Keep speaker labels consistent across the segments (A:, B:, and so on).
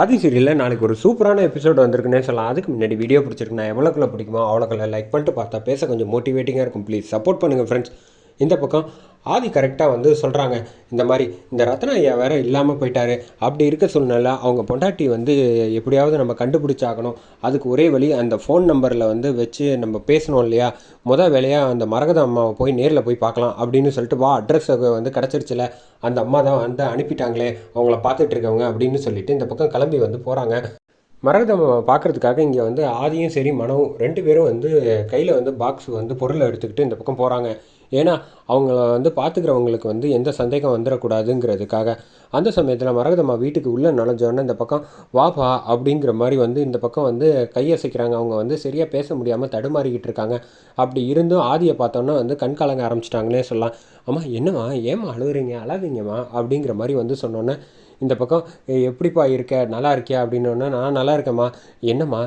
A: ஆதி சீரியலில் நாளைக்கு ஒரு சூப்பரான எபிசோடு வந்திருக்குன்னே சொல்லலாம். அதுக்கு முன்னாடி வீடியோ பிடிச்சிருக்குன்னா எவ்வளோக்குள்ள பிடிக்குமோ அவ்வளோக்குள்ள லைக் பண்ணிட்டு பார்த்தா பேச கொஞ்சம் மோட்டிவேட்டிங்காக இருக்கும். ப்ளீஸ் சப்போர்ட் பண்ணுங்கள் ஃப்ரெண்ட்ஸ் இந்த பக்கம் ஆதி கரெக்டாக வந்து சொல்கிறாங்க இந்த மாதிரி இந்த ரத்னா ஐயா வேறு இல்லாமல் போயிட்டாரு. அப்படி இருக்க சூழ்நிலை அவங்க பொண்டாட்டி வந்து எப்படியாவது நம்ம கண்டுபிடிச்சாகணும். அதுக்கு ஒரே வழி அந்த ஃபோன் நம்பரில் வந்து வச்சு நம்ம பேசணும் இல்லையா? முத வேலையாக அந்த மரகத அம்மாவை போய் நேரில் போய் பார்க்கலாம் அப்படின்னு சொல்லிட்டு வா அட்ரஸ் வந்து கிடச்சிருச்சுல. அந்த அம்மா தான் வந்து அனுப்பிட்டாங்களே அவங்கள பார்த்துட்டு இருக்கவங்க அப்படின்னு சொல்லிட்டு இந்த பக்கம் கிளம்பி வந்து போகிறாங்க மரகதம் பார்க்குறதுக்காக இங்கே வந்து ஆதியும் சரி மனவும் ரெண்டு பேரும் வந்து கையில் வந்து பாக்ஸ் வந்து பொருளை எடுத்துக்கிட்டு இந்த பக்கம் போகிறாங்க ஏன்னா அவங்கள வந்து பார்த்துக்கிறவங்களுக்கு வந்து எந்த சந்தேகம் வந்துடக்கூடாதுங்கிறதுக்காக அந்த சமயத்தில் மரகதம்மா வீட்டுக்கு உள்ளே நுழைஞ்சோடனே இந்த பக்கம் வாப்பா அப்படிங்கிற மாதிரி வந்து இந்த பக்கம் வந்து கையசைக்கிறாங்க அவங்க வந்து சரியாக பேச முடியாமல் தடுமாறிக்கிட்டு இருக்காங்க. அப்படி இருந்தும் ஆதியை பார்த்தோன்னா வந்து கண் கலங்க ஆரம்பிச்சிட்டாங்கன்னே சொல்லலாம். அம்மா என்னம்மா? ஏம்மா அழுகுறீங்க அழாதீங்கம்மா? அப்படிங்கிற மாதிரி வந்து சொன்னோன்னே இந்த பக்கம் எப்படிப்பா இருக்க? நல்லா இருக்கியா? அப்படின்னோடனே நான் நல்லா இருக்கேம்மா. என்னம்மா?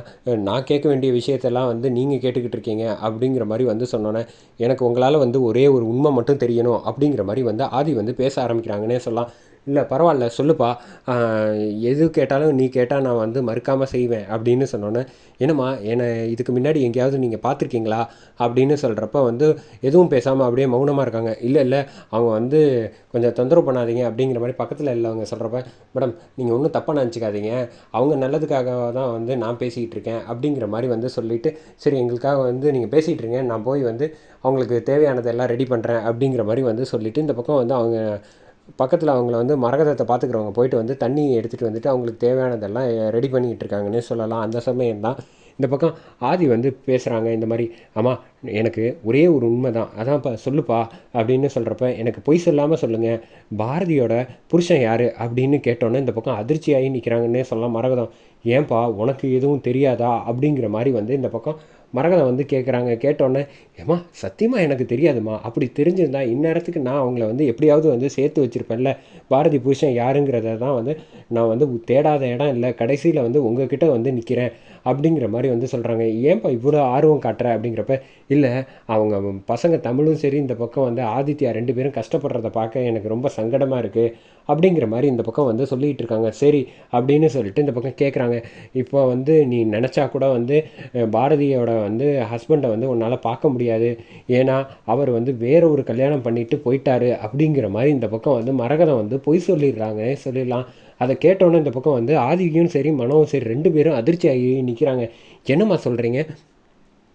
A: நான் கேட்க வேண்டிய விஷயத்தெல்லாம் வந்து நீங்கள் கேட்டுக்கிட்டு இருக்கீங்க. அப்படிங்கிற மாதிரி வந்து சொன்னோன்னே எனக்கு உங்களால் வந்து ஒரே ஒரு உண்மை மட்டும் தெரியணும். அப்படிங்கிற மாதிரி வந்து ஆதி வந்து பேச ஆரம்பிக்கிறாங்கன்னே சொல்லலாம். இல்லை பரவாயில்ல சொல்லுப்பா. எது கேட்டாலும் நீ கேட்டால் நான் வந்து மறுக்காமல் செய்வேன் அப்படின்னு சொன்னோன்னே என்னம்மா என்னை இதுக்கு முன்னாடி எங்கேயாவது நீங்கள் பார்த்துருக்கீங்களா? அப்படின்னு சொல்கிறப்ப வந்து எதுவும் பேசாமல் அப்படியே மௌனமாக இருக்காங்க. இல்லை இல்லை அவங்க வந்து கொஞ்சம் தொந்தரவு பண்ணாதீங்க அப்படிங்கிற மாதிரி பக்கத்தில் இல்லைவங்க சொல்கிறப்ப மேடம் நீங்கள் ஒன்றும் தப்பாக நினச்சிக்காதீங்க. அவங்க நல்லதுக்காக தான் வந்து நான் பேசிக்கிட்டு இருக்கேன் அப்படிங்கிற மாதிரி வந்து சொல்லிவிட்டு சரி எங்களுக்காக வந்து நீங்கள் பேசிகிட்டு இருங்க. நான் போய் வந்து அவங்களுக்கு தேவையானதெல்லாம் ரெடி பண்ணுறேன் அப்படிங்கிற மாதிரி வந்து சொல்லிவிட்டு இந்த பக்கம் வந்து அவங்க பக்கத்தில் அவங்கள வந்து மரகதத்தை பார்த்துக்கிறவங்க போயிட்டு வந்து தண்ணி எடுத்துகிட்டு வந்துட்டு அவங்களுக்கு தேவையானதெல்லாம் ரெடி பண்ணிக்கிட்டு இருக்காங்கன்னே சொல்லலாம். அந்த சமயம் தான் இந்த பக்கம் ஆதி வந்து பேசுகிறாங்க இந்த மாதிரி அம்மா எனக்கு ஒரே ஒரு உண்மை தான் அதான்ப்பா சொல்லுப்பா அப்படின்னு சொல்கிறப்ப எனக்கு பொய் சொல்லாமல் சொல்லுங்கள் பாரதியோட புருஷன் யார்? அப்படின்னு கேட்டோன்னே இந்த பக்கம் அதிர்ச்சியாகி நிற்கிறாங்கன்னே சொல்லலாம். மரகதம் ஏன்பா உனக்கு எதுவும் தெரியாதா? அப்படிங்கிற மாதிரி வந்து இந்த பக்கம் மரகதம் வந்து கேட்குறாங்க கேட்டோன்னே ஏம்மா சத்தியமாக எனக்கு தெரியாதும்மா. அப்படி தெரிஞ்சிருந்தா இந்நேரத்துக்கு நான் அவங்கள வந்து எப்படியாவது வந்து சேர்த்து வச்சுருப்பேன்ல. பாரதி புருஷன் யாருங்கிறத தான் வந்து நான் வந்து தேடாத இடம் இல்லை. கடைசியில் வந்து உங்ககிட்ட வந்து நிற்கிறேன் அப்படிங்கிற மாதிரி வந்து சொல்கிறாங்க ஏன்பா இவ்வளோ ஆர்வம் காட்டுற? அப்படிங்கிறப்ப இல்லை அவங்க பசங்க தமிழும் சரி இந்த பக்கம் வந்து ஆதித்யா ரெண்டு பேரும் கஷ்டப்படுறத பார்க்க எனக்கு ரொம்ப சங்கடமாக இருக்குது அப்படிங்கிற மாதிரி இந்த பக்கம் வந்து சொல்லிகிட்டு இருக்காங்க சரி அப்படின்னு சொல்லிட்டு இந்த பக்கம் கேட்குறாங்க. இப்போ வந்து நீ நினச்சா கூட வந்து பாரதியோட வந்து ஹஸ்பண்டை வந்து உன்னால் பார்க்க முடியாது. ஏன்னா அவர் வந்து வேற ஒரு கல்யாணம் பண்ணிட்டு போயிட்டாரு அப்படிங்கிற மாதிரி இந்த பக்கம் வந்து மரகதம் வந்து பொய் சொல்லிடுறாங்க. சொல்லிடலாம். அதை கேட்டோன்னே இந்த பக்கம் வந்து ஆதிக்கும் சரி மனவும் சரி ரெண்டு பேரும் அதிர்ச்சி ஆகி நிற்கிறாங்க என்னம்மா சொல்கிறீங்க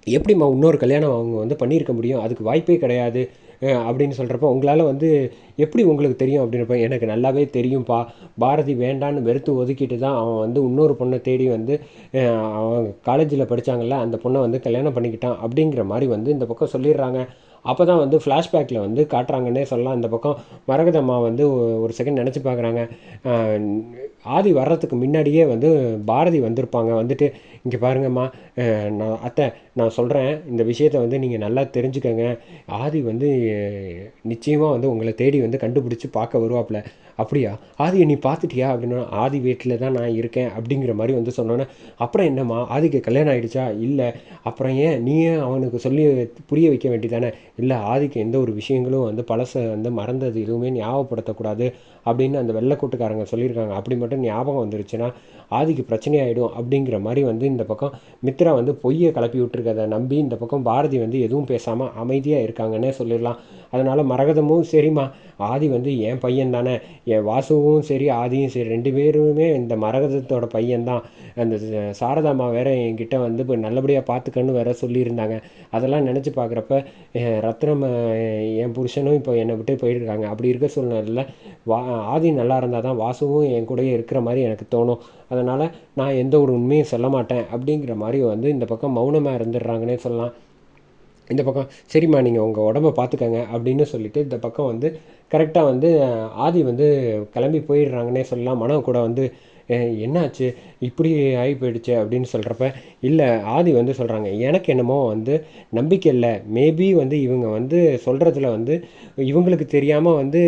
A: எப்படிம்மா இன்னொரு கல்யாணம் அவங்க வந்து பண்ணியிருக்க முடியும்? அதுக்கு வாய்ப்பே கிடையாது. அப்படின்னு சொல்கிறப்ப உங்களால் வந்து எப்படி உங்களுக்கு தெரியும் அப்படின்றப்ப எனக்கு நல்லாவே தெரியும்ப்பா பாரதி வேண்டான்னு வெறுத்து ஒதுக்கிட்டு தான் அவன் வந்து இன்னொரு பொண்ணை தேடி வந்து அவன் காலேஜில் படித்தாங்கள்ல அந்த பொண்ணை வந்து கல்யாணம் பண்ணிக்கிட்டான் அப்படிங்கிற மாதிரி வந்து இந்த பக்கம் சொல்லிடுறாங்க. அப்போ தான் வந்து ஃப்ளாஷ்பேக்கில் வந்து காட்டுறாங்கன்னே சொல்லலாம். இந்த பக்கம் மரகதம்மா வந்து ஒரு செகண்ட் நினச்சி பார்க்குறாங்க ஆதி வர்றதுக்கு முன்னாடியே வந்து பாரதி வந்திருப்பாங்க. வந்துட்டு இங்கே பாருங்கம்மா நான் அத்தை நான் சொல்கிறேன் இந்த விஷயத்தை வந்து நீங்கள் நல்லா தெரிஞ்சுக்கோங்க. ஆதி வந்து நிச்சயமாக வந்து உங்களை தேடி வந்து கண்டுபிடிச்சி பார்க்க வருவாப்புல அப்படியா? ஆதியை நீ பார்த்துட்டியா? அப்படின்னா ஆதி வீட்டில் தான் நான் இருக்கேன். அப்படிங்கிற மாதிரி வந்து சொன்னோன்னே அப்புறம் என்னம்மா? ஆதிக்கு கல்யாணம் ஆகிடுச்சா இல்லை. அப்புறம் ஏன்? நீயே அவனுக்கு சொல்லி புரிய வைக்க வேண்டியதானே? இல்லை ஆதிக்கு எந்த ஒரு விஷயங்களும் வந்து பழசை வந்து மறந்தது எதுவுமே ஞாபகப்படுத்தக்கூடாது அப்படின்னு அந்த வெள்ளைக்கூட்டுக்காரங்க சொல்லியிருக்காங்க. அப்படி மட்டும் ஞாபகம் வந்துருச்சுன்னா ஆதிக்கு பிரச்சனையாயிடும் அப்படிங்கிற மாதிரி வந்து இந்த பக்கம் மித்ரா வந்து பொய்யை கிளப்பி விட்டுருக்கதை நம்பி இந்த பக்கம் பாரதி வந்து எதுவும் பேசாமல் அமைதியாக இருக்காங்கன்னே சொல்லிடலாம். அதனால் மரகதமும் சரிம்மா. ஆதி வந்து என் பையன் தானே. என் வாசுவும் சரி ஆதியும் சரி ரெண்டு பேருமே இந்த மரகதத்தோட பையன்தான் அந்த சாரதாமா வேற என்கிட்ட வந்து இப்போ நல்லபடியாக பார்த்துக்கன்னு வேற சொல்லியிருந்தாங்க. அதெல்லாம் நினச்சி பார்க்குறப்ப ரத்னம் என் புருஷனும் இப்போ என்னை விட்டு போயிருக்காங்க. அப்படி இருக்க சூழ்நிலையில் வா ஆதி நல்லா இருந்தால் தான் வாசுவும் என் கூடயே இருக்கிற மாதிரி எனக்கு தோணும். அதனால் நான் எந்த ஒரு உண்மையும் சொல்ல மாட்டேன். அப்படிங்கிற மாதிரி வந்து இந்த பக்கம் மௌனமாக இருந்துடுறாங்கன்னே சொல்லலாம். இந்த பக்கம் சரிம்மா நீங்கள் உங்கள் உடம்ப பார்த்துக்கங்க அப்படின்னு சொல்லிட்டு இந்த பக்கம் வந்து கரெக்டாக வந்து ஆதி வந்து கிளம்பி போயிடுறாங்கன்னே சொல்லலாம். மனம் கூட வந்து என்னாச்சு? இப்படி ஆகி போயிடுச்சு அப்படின்னு சொல்கிறப்ப இல்லை ஆதி வந்து சொல்கிறாங்க எனக்கு என்னமோ வந்து நம்பிக்கை இல்லை. மேபி வந்து இவங்க வந்து சொல்கிறதுல வந்து இவங்களுக்கு தெரியாமல் வந்து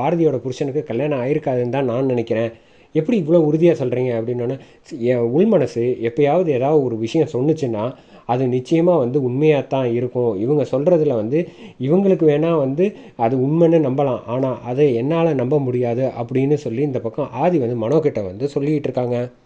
A: பாரதியோட புருஷனுக்கு கல்யாணம் ஆயிருக்காதுன்னு தான் நான் நினைக்கிறேன். எப்படி இவ்வளோ உறுதியாக சொல்கிறீங்க அப்படின்னோடனே என் உள் மனசு எப்பயாவது ஏதாவது ஒரு விஷயம் சொன்னுச்சுன்னா அது நிச்சயமாக வந்து உண்மையாக தான் இருக்கும். இவங்க சொல்கிறதுல வந்து இவங்களுக்கு வேணால் வந்து அது உண்மைன்னு நம்பலாம். ஆனால் அதை என்னால் நம்ப முடியாது அப்படின்னு சொல்லி இந்த பக்கம் ஆதி வந்து மனோகிட்ட வந்து சொல்லிக்கிட்டு இருக்காங்க.